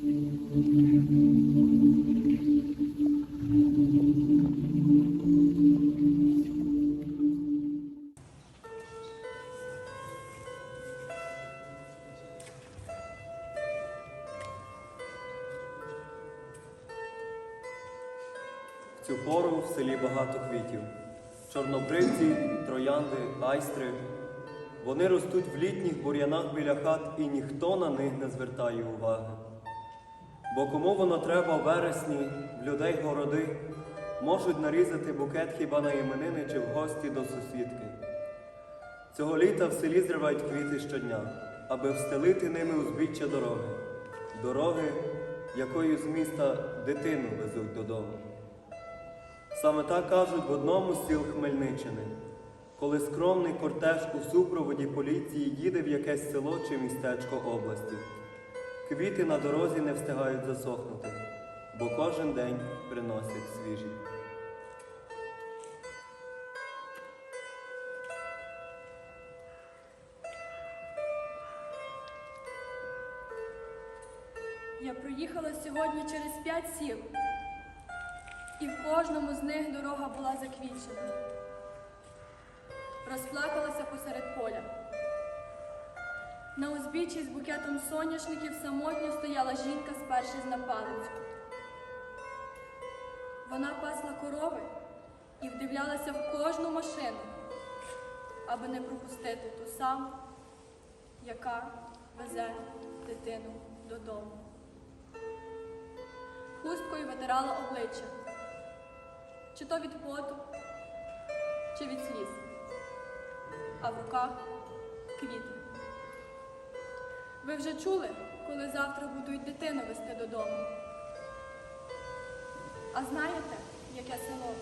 Цю пору в селі багато квітів. Чорнобривці, троянди, айстри. Вони ростуть в літніх бур'янах біля хат, і ніхто на них не звертає уваги. Бо кому воно треба в вересні, в людей городи, можуть нарізати букет хіба на іменини чи в гості до сусідки. Цього літа в селі зривають квіти щодня, аби встелити ними узбіччя дороги, дороги, якою з міста дитину везуть додому. Саме так кажуть в одному з сіл Хмельниччини, коли скромний кортеж у супроводі поліції їде в якесь село чи містечко області. Квіти на дорозі не встигають засохнути, бо кожен день приносять свіжі. Я проїхала сьогодні через п'ять сіл, і в кожному з них дорога була заквічена. Розплакалася посеред поля. На узбіччі з букетом соняшників самотньо стояла жінка, спершись на палицю. Вона пасла корови і вдивлялася в кожну машину, аби не пропустити ту саму, яка везе дитину додому. Хусткою витирала обличчя, чи то від поту, чи від сліз, а в руках квіти. Ви вже чули, коли завтра будуть дитину вести додому? А знаєте, яке село?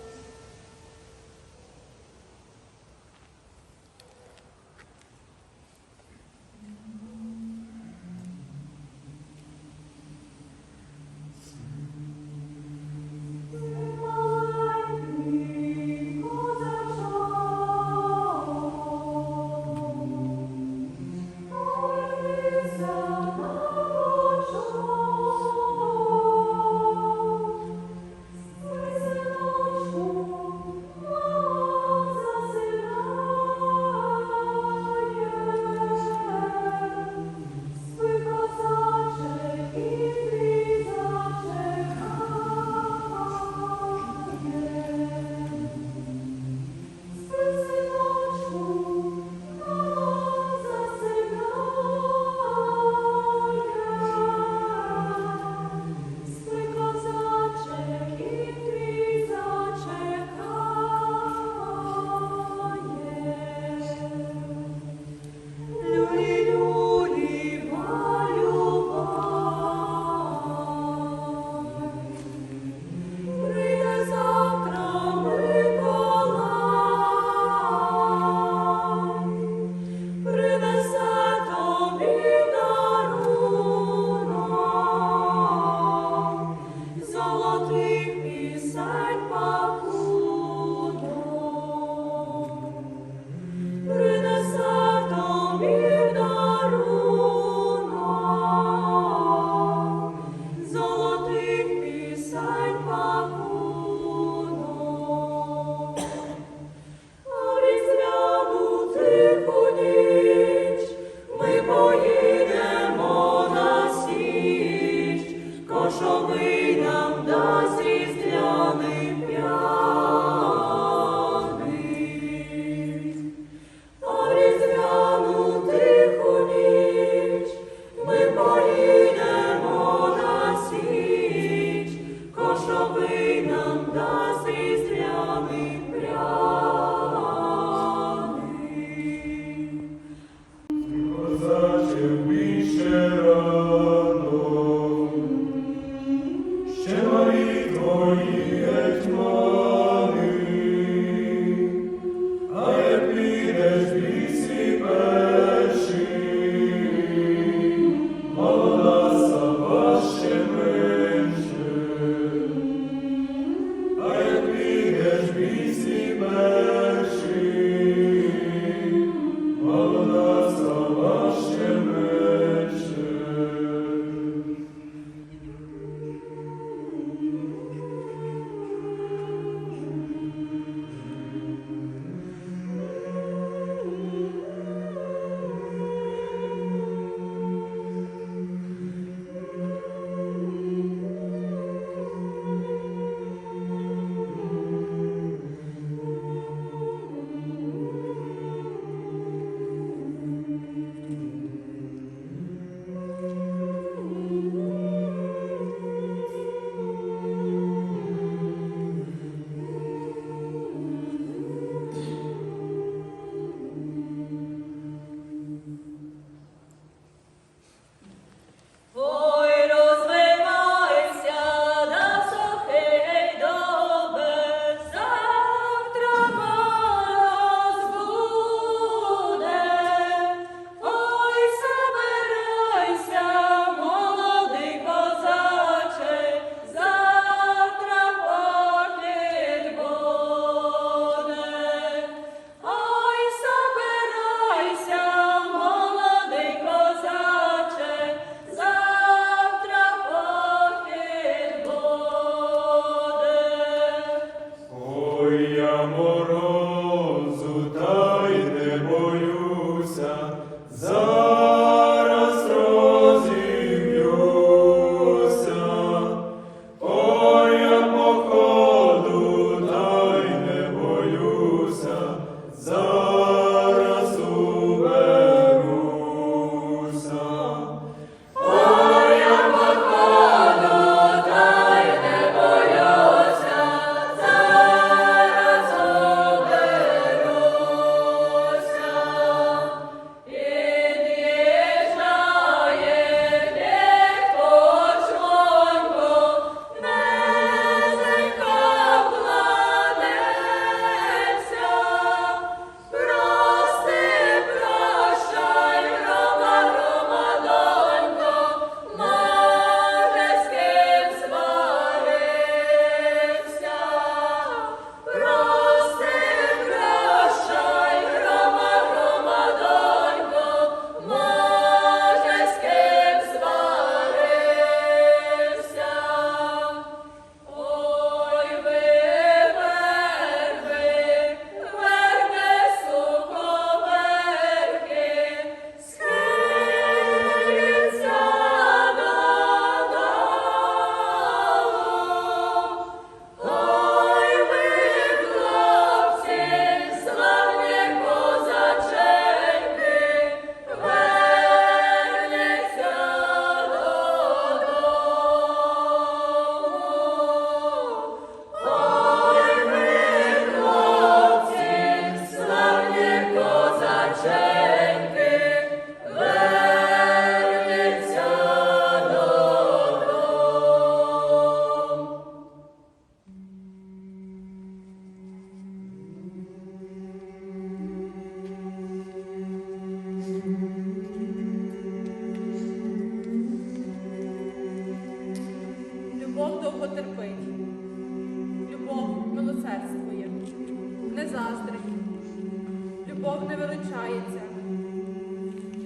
Любов не величається,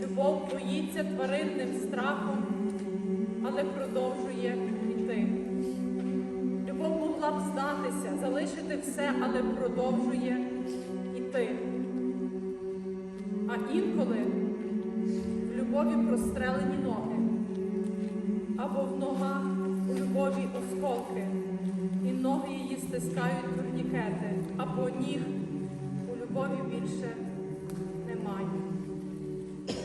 любов боїться тваринним страхом, але продовжує йти. Любов могла б здатися, залишити все, але продовжує йти. А інколи в любові прострелені ноги, або в ногах у любові осколки, і ноги її стискають турнікети, або ніг у любові більше немає.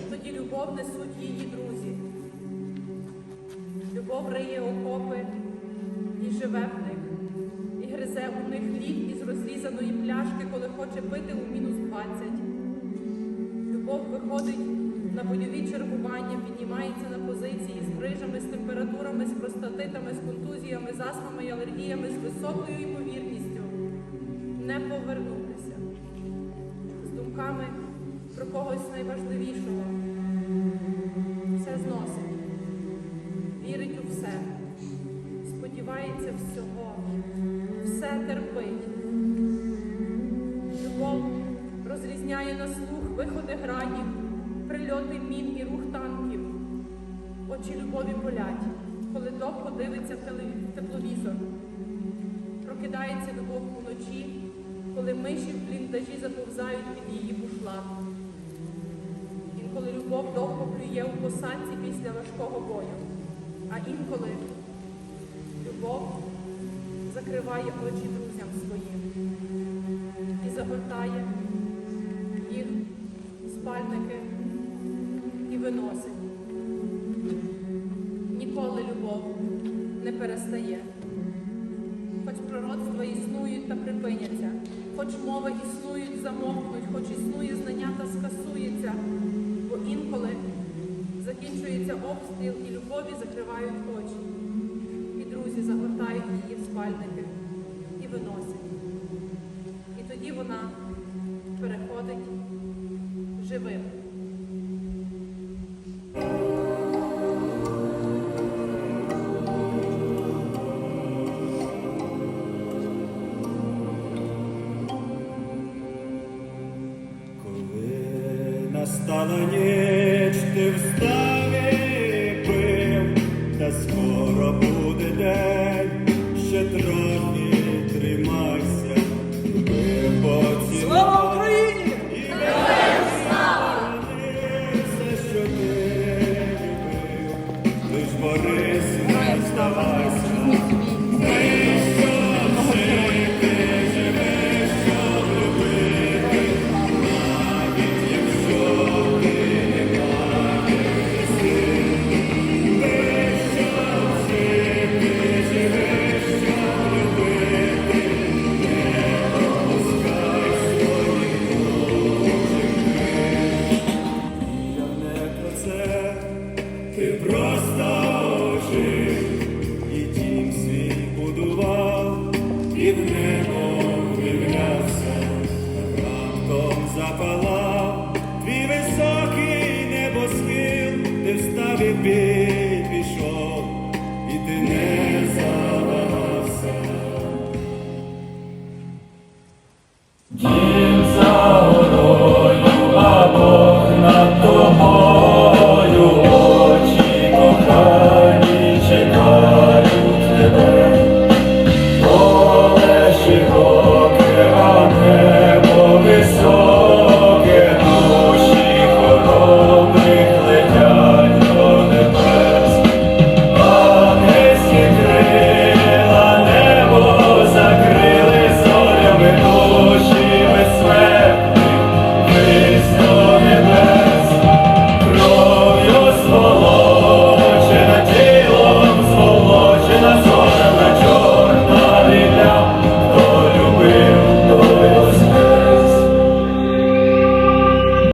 Тоді любов несуть її друзі. Любов риє окопи і живе в них, і гризе у них лід із розрізаної пляшки, коли хоче пити у мінус 20. Любов виходить на бойові чергування, піднімається на позиції з грижами, з температурами, з простатитами, з контузіями, з астмами і алергіями, з високою ймовірністю не повернутися, з думками про когось найважливішого. Все зносить, вірить у все, сподівається всього, все терпить. Любов розрізняє на слух виходи градів, прильоти мін і рух танків. Очі любові болять, коли довго дивиться тепловізор. Прокидається любов уночі, коли миші в бліндажі заповзають під її бушлат. Інколи любов довго плює у посадці після важкого бою, а інколи любов закриває очі друзям своїм і загортає їх спальники і виносить. Ніколи любов не перестає. Хоч пророцтва існують та припиняться, хоч мови існують, замовкнуть, хоч існує знання та скасується, інколи закінчується обстріл і любові закривають очі. І друзі загортають її в спальники і виносять. І тоді вона переходить живим. Настала ніч, ти ти просто жив, і тім свій будував, і небо дивлявся, раптом запалав твій високий небосхил, ти встав і пішов, і ти не завагався.